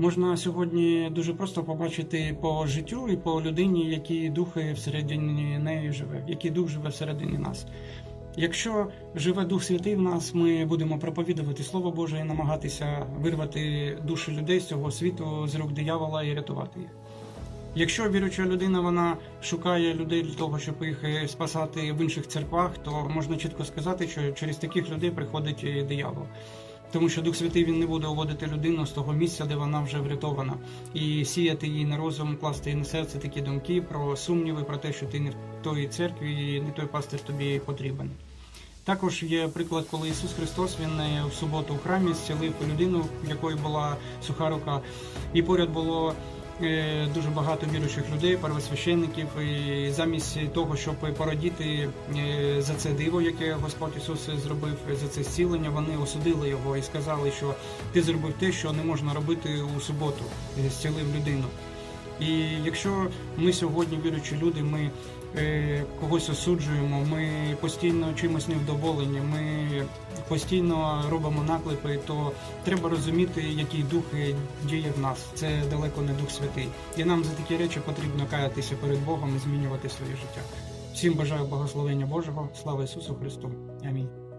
можна сьогодні дуже просто побачити по життю і по людині, які духи всередині неї живе, який дух живе всередині нас. Якщо живе Дух Святий в нас, ми будемо проповідувати Слово Боже і намагатися вирвати душі людей з цього світу з рук диявола і рятувати їх. Якщо віруюча людина вона шукає людей для того, щоб їх е, спасати в інших церквах, то можна чітко сказати, що через таких людей приходить і диявол. Тому що Дух Святий він не буде уводити людину з того місця, де вона вже врятована, і сіяти їй на розум, класти їй на серце такі думки про сумніви, про те, що ти не в той церкві, і не той пастир тобі потрібен. Також є приклад, коли Ісус Христос він е, в суботу в храмі зцілив людину, в якої була суха рука, і поряд було дуже багато віруючих людей, первосвященників. І замість того, щоб порадіти е, за це диво, яке Господь Ісус зробив за це зцілення, вони осудили його і сказали, що ти зробив те, що не можна робити у суботу, е, зцілив людину. І якщо ми сьогодні, віруючі люди, ми е, когось осуджуємо, ми постійно чимось невдоволені, ми постійно робимо наклепи, то треба розуміти, який дух діє в нас. Це далеко не дух святий. І нам за такі речі потрібно каятися перед Богом і змінювати своє життя. Всім бажаю благословення Божого. Слава Ісусу Христу. Амінь.